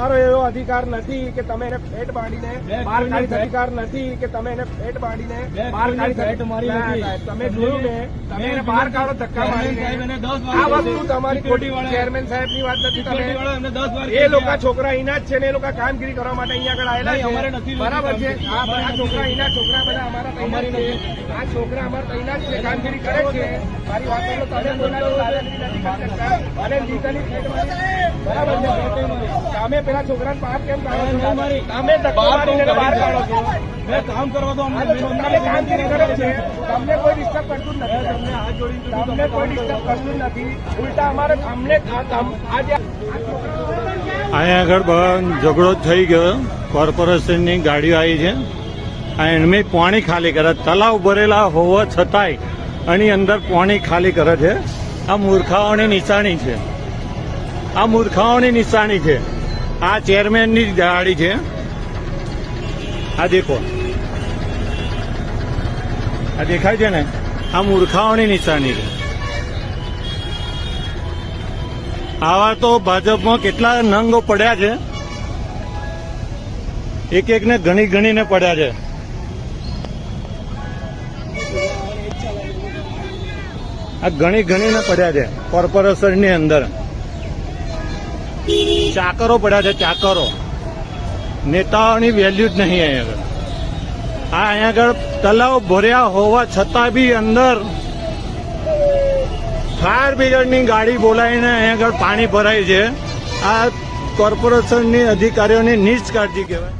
તમારો એવો અધિકાર નથી કે તમે એને ફેટ બાંધીને બહાર કાઢી અધિકાર નથી કે તમે એને ફેટ બાંધીને બહાર કાઢી તમે જોયું ને તમે એને બહાર કાઢો ધક્કા મારીને આ. વસ્તુ તમારી ખોટી ચેરમેન સાહેબની વાત નથી તમે એ. લોકો છોકરા અહીંના જ છે ને એ લોકો કામગીરી કરવા માટે અહીંયા આગળ આવેલા છે બરાબર છે આ. છોકરા અહીંના છોકરા બધા અમારા અમારી છે નથી. આ છોકરા અમારા જ છે કામગીરી કરે છે મારી વાત તમે બોલાવો. અને legally ફેટ બરાબર છે તમે પેલા છોકરાને બહાર કેમ. તમે કામ કરવા દો અમને. આ તો મેં છોકરાને અમને કામગીરી કરે છે. તમને કોઈ ડિસ્ટર્બ કરતું નથી. તમને કોઈ ડિસ્ટર્બ કરતું નથી. ઉલટા અમારે અમને આ કામ- આ અહીંયા આગળ ઝઘડો થઈ ગયો. કોર્પોરેશનની ગાડીઓ આવી છે. એમને પાણી ખાલી કરે. તલાવ ભરેલા હોવા છતાંય એની અંદર પાણી ખાલી કરે છે. આ મૂર્ખાઓની નિશાની છે. આ મૂર્ખાઓની નિશાની છે. આ ચેરમેનની ગાડી છે. આ દેખો. આ દેખાય છે ને? આ મૂર્ખાઓની નિશાની છે. આવા તો ભાજપમાં કેટલા નંગો પડ્યા છે. એક એકને ઘણી ગણીને પડ્યા છે. આ ઘણી ઘણીને પડ્યા છે. કોર્પોરેશનની અંદર. ચાકરો પડ્યા છે, ચાકરો. નેતાઓની વેલ્યુ જ નહીં અહીંયા આગળ. આ અહીંયા આગળ તલાવ ભર્યા હોવા છતાં બી અંદર ફાયર બ્રિગેડની ગાડી બોલાવીને અહીંયા આગળ પાણી ભરાય છે. આ કોર્પોરેશનની અધિકારીઓની નીચ કાળજી કહેવાય.